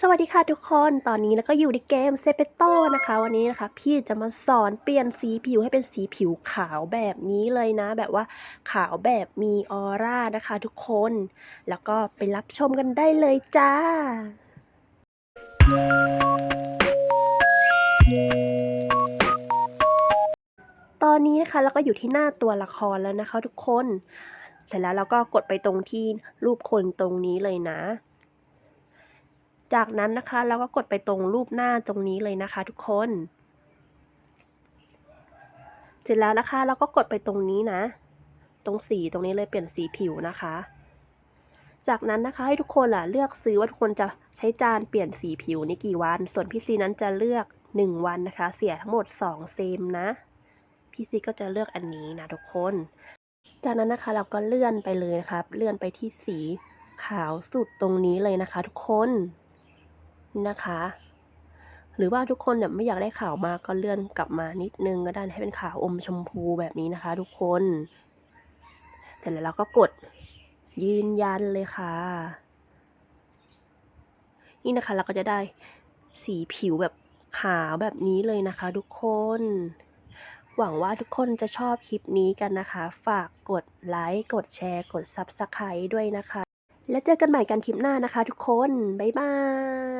สวัสดีค่ะทุกคน ตอนนี้แล้วก็อยู่ในเกมเซเปโตนะคะ วันนี้นะคะ พี่จะมาสอนเปลี่ยนสีผิวให้เป็นสีผิวขาวแบบนี้เลยนะ แบบว่าขาวแบบมีออร่านะคะ ทุกคน แล้วก็ไปรับชมกันได้เลยจ้า ตอนนี้นะคะเราก็อยู่ที่หน้าตัวละครแล้วนะคะ ทุกคน เสร็จแล้วเราก็กดไปตรงที่รูปคนตรงนี้เลยนะ จากนั้นนะคะเราก็กดไปตรงรูปหน้าตรงนี้เลยนะคะ ทุกคน เสร็จแล้วนะคะเราก็กดไปตรงนี้นะ ตรงสีตรงนี้เลยเปลี่ยนสีผิวนะคะ จากนั้นนะคะให้ทุกคนล่ะเลือกซื้อว่าทุกคนจะใช้จานเปลี่ยนสีผิวนี่กี่วัน ส่วนพี่ซีนั้นจะเลือก 1 วันนะคะ เสียทั้งหมด 2 เซมนะ พี่ซีก็จะเลือกอันนี้นะทุกคน จากนั้นนะคะเราก็เลื่อนไปเลยนะครับ เลื่อนไปที่สีขาวสุดตรงนี้เลยนะคะทุกคน นะคะ หรือว่าทุกคนเนี่ยไม่อยากได้ขาวมากก็เลื่อนกลับมานิดนึงก็ได้ให้เป็นขาวอมชมพูแบบนี้นะคะ ทุกคนเสร็จแล้วเราก็กดยืนยันเลยค่ะ นี่นะคะเราก็จะได้สีผิวแบบขาวแบบนี้เลยนะคะ ทุกคน หวังว่าทุกคนจะชอบคลิปนี้กันนะคะ ฝากกดไลค์ กดแชร์ กด Subscribe ด้วยนะคะ แล้วเจอกันใหม่กันคลิปหน้านะคะทุกคน บ๊ายบาย